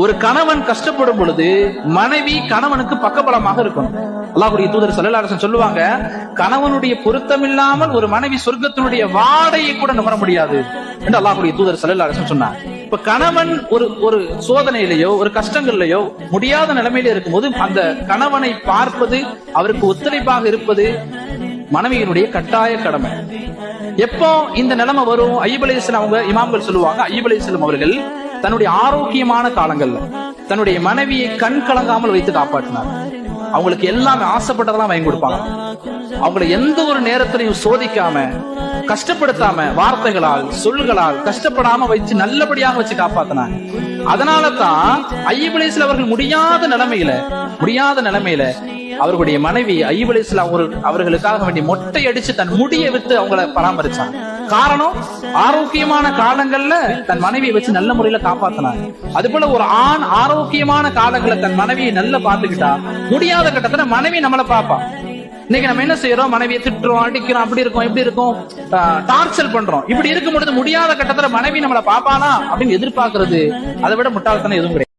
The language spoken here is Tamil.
ஒரு கணவன் கஷ்டப்படும் பொழுது மனைவி கணவனுக்கு பக்கபலமாக இருக்கணும் அல்லாஹுடைய தூதர் சல்லல்லாஹு சொல்லுவாங்க கணவனுடைய பொருத்தம் இல்லாமல் ஒரு மனைவி சொர்க்கத்தினுடைய வாடையை கூட நுகர முடியாது என்று அல்லாஹுடைய தூதர் சல்லல்லாஹு சொன்னார். இப்ப கணவன் ஒரு ஒரு சோதனையிலேயோ ஒரு கஷ்டங்கள்லயோ முடியாத நிலைமையில இருக்கும்போது அந்த கணவனை பார்ப்பது அவருக்கு ஒத்துழைப்பாக இருப்பது மனைவியினுடைய கட்டாய கடமை. எப்போ இந்த நிலைமை வரும்? ஐயப் அவங்க இமாம்கள் சொல்லுவாங்க ஐயப் அவர்கள் தன்னுடைய ஆரோக்கியமான காலங்கள்ல தன்னுடைய மனைவியை கண் கலங்காமல் வைத்து காப்பாற்றினார். அவங்களுக்கு எல்லாமே ஆசைப்பட்டதெல்லாம் வாங்கி கொடுப்பாங்க. அவங்கள எந்த ஒரு நேரத்திலையும் சோதிக்காம கஷ்டப்படுத்தாம வார்த்தைகளால் சொல்களால் கஷ்டப்படாம வச்சு நல்லபடியாக வச்சு காப்பாத்தினாங்க. அதனால தான் அவர்கள் முடியாத நிலைமையில முடியாத நிலைமையில அவர்களுடைய மனைவி ஐயப் அவர்கள் அவர்களுக்காக வேண்டிய மொட்டை அடிச்சு தன் முடியை விட்டு அவங்கள பராமரிச்சாங்க. காரணம் ஆரோக்கியமான காலங்கள்ல தன் மனைவியை வச்சு நல்ல முறையில காப்பாத்தினாங்க. அது போல ஒரு ஆண் ஆரோக்கியமான காலங்களை தன் மனைவியை நல்லா பாத்துக்கிட்டா முடியாத கட்டத்துல மனைவி நம்மளை பாப்பா இன்னைக்கு நம்ம என்ன செய்யறோம் மனைவியை திட்டுறோம் அடிக்கிறோம் அப்படி இருக்கும் இப்படி இருக்கும். டார்ச்சர் பண்றோம். இப்படி இருக்கும் பொழுது முடியாத கட்டத்துல மனைவி நம்மளை பாப்பானா அப்படின்னு எதிர்பார்க்கறது. அதை விட முட்டாள்தனம் எதுவும் கிடையாது.